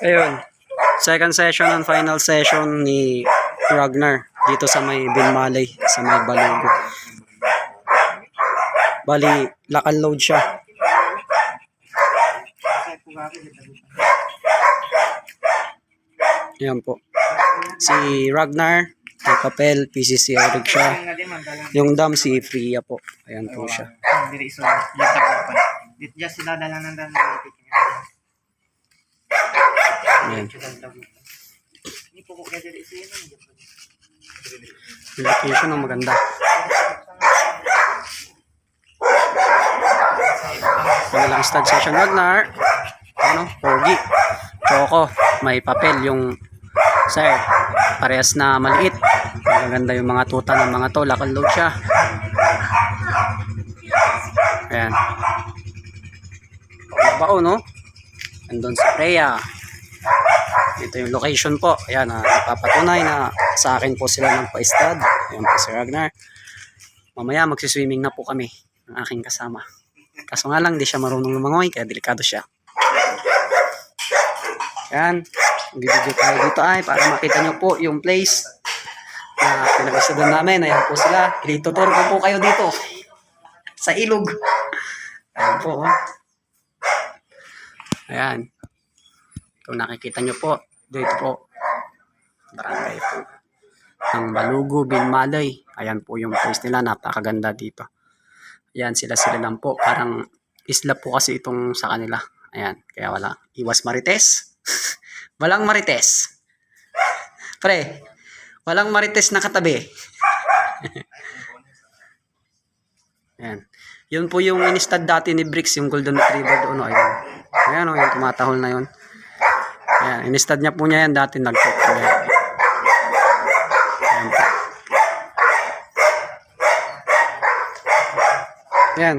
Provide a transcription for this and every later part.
Ayun. Second session and final session ni Ragnar dito sa may Binmalay, sa may Balugo. Bali, and load siya. Yan po. Si Ragnar, may papel, PCC rig siya. Yung dam si Priya po. Ayan po siya. Just sila dala nang dala ng. Ayan. Ni po ko kaya diri iso yun. Yung location ang maganda. Ano lang stud session Ragnar. Ano? Pogi. Choco. May papel yung sir. Parehas na maliit. Maganda yung mga tuta ng mga to. And load siya. Ayan. Bao, no? Andun si Freya. Dito yung location po. Ayan, ah, napapatunay na sa akin po sila ng pa-stud. Ayan po si Ragnar. Mamaya magsiswimming na po kami ng aking kasama. Kaso nga lang, di siya marunong lumangoy, kaya delikado siya. Ayan, bibigyo tayo dito ay para makita nyo po yung place na pinag-estudan namin. Ayan po sila. Ilituturo ko po kayo dito sa ilog. Ayan po. oh. Ayan. Kung nakikita nyo po, dito po, barangay po ng Balugo, Binmalay. Ayan po yung place nila, napakaganda dito. Ayan, sila-sila lang po. Parang isla po kasi itong sa kanila. Ayan, kaya wala. Iwas marites. walang marites. Pre, walang marites na katabi. Ayan. Yun po yung inistad dati ni Bricks, yung golden retriever doon. Oh, ayan. Ayan o, yung tumatahol na yun. Ayan, inistad niya po niya yan dati nag-check po yan. Ayan po. Ayan.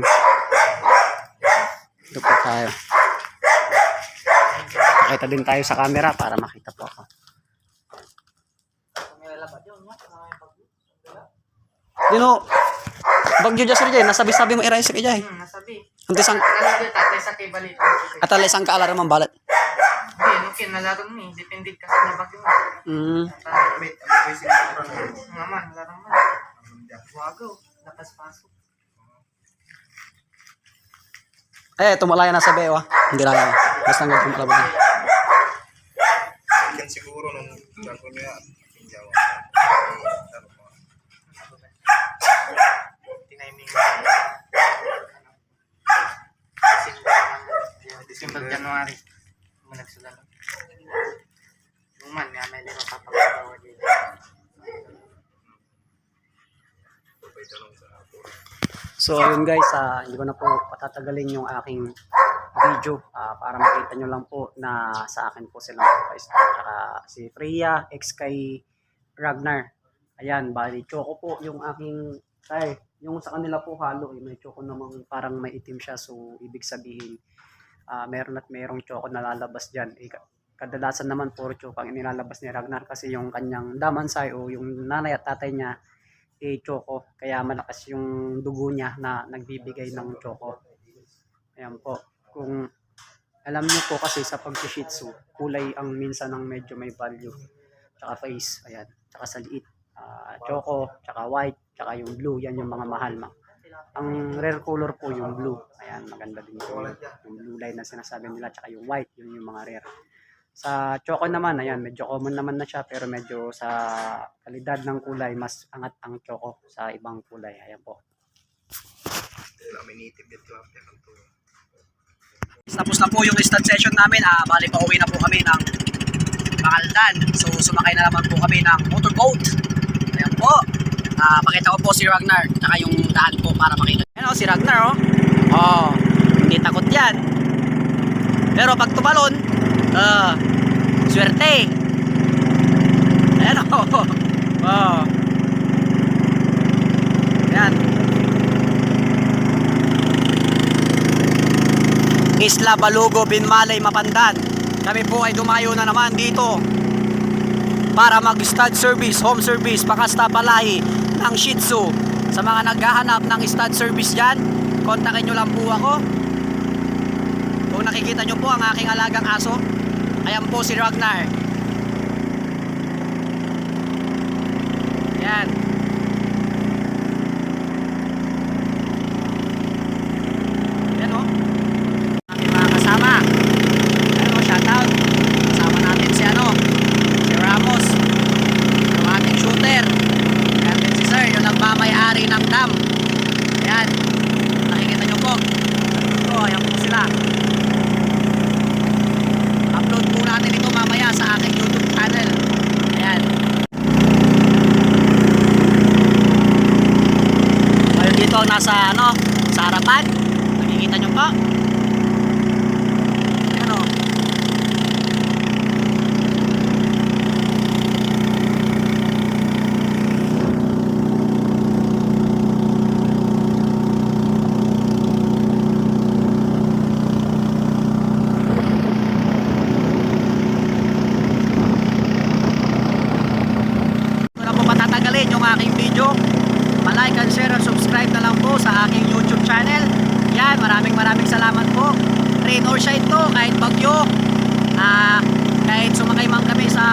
Ito po tayo. Pakita din tayo sa camera para makita po ako. Dino, bagyo dyan sir dyan, nasabi-sabi mo sa kaya eh. Hmm, nasabi. Hindi sang, Ano dito tatay sa kay balik. at alay sang kaalar man balat. Nalaro ni depende kasi na bagyo. Mm. Wait, nga man nalaro man. Wago, lakas pasok. Eh, tumalaya na sa bewa. Hindi lang ako. Basta nga tumalabas. Yan siguro nung bago niya pinjawa. Tiniming. December, January. Mo nagsulat. Luman, nga may lima papagawa dito. So, yun guys, ah, hindi ko na po patatagalin yung aking video ah, para makita nyo lang po na sa akin po silang guys. Saka si Freya, ex kay Ragnar. Ayan, bali, choco po yung aking, ay, yung sa kanila po halo, eh, may choco namang parang may itim siya. So, ibig sabihin, ah, meron at merong choco na lalabas dyan. Eh, ka- kadalasan naman puro choco ang inilalabas ni Ragnar kasi yung kanyang damansay o yung nanay at tatay niya eh choco. Kaya malakas yung dugo niya na nagbibigay ng choco. Ayan po. Kung alam niyo po kasi sa pag shih tzu kulay ang minsan ng medyo may value. Tsaka face ayan. Tsaka sa liit. Ah, choco tsaka white tsaka yung blue. Yan yung mga mahal ma ang rare color po yung blue. Ayan maganda din po yun. yung blue line na sinasabi nila tsaka yung white. Yun yung mga rare sa choco naman, ayan, medyo common naman na siya pero medyo sa kalidad ng kulay, mas angat ang choco sa ibang kulay. Ayan po. Tapos na po yung stud session namin. Ah, bali pa uwi na po kami ng Makaldan. So sumakay na naman po kami ng motorboat. Ayan po. Ah, pakita ko po si Ragnar tsaka yung daan po para makita. Ayan o, si Ragnar oh. Oh, hindi takot yan. Pero pag tumalon, ah, swerte. Ayan o. Oh. Ayan. Isla Balugo, Binmalay, Mapandan. Kami po ay dumayo na naman dito para mag-stud service, home service, pakasta palahi ng Shih Tzu. Sa mga naghahanap ng stud service dyan, kontakin nyo lang po ako. Kung nakikita nyo po ang aking alagang aso, Ayan po si Ragnar. Ayan. Ayan o. Ating mga kasama. Ayan o, shoutout. Kasama natin si ano, si Ramos. Yung ating shooter. Ayan din si Sir, yung nagmamayari ng dam. Ayan. Nakikita nyo po. Ito, ayan po sila. Upload po natin ito mamaya sa aking YouTube channel. Ayan. Nasa ano, sa harapan. Nakikita nyo po. Ayan o. Ito na po patatagalin yung aking video. Pa-like and share and subscribe na lang po sa aking YouTube channel. Yan, maraming maraming salamat po. Rain or shine to, kahit bagyo. Ah, kahit sumakay man kami sa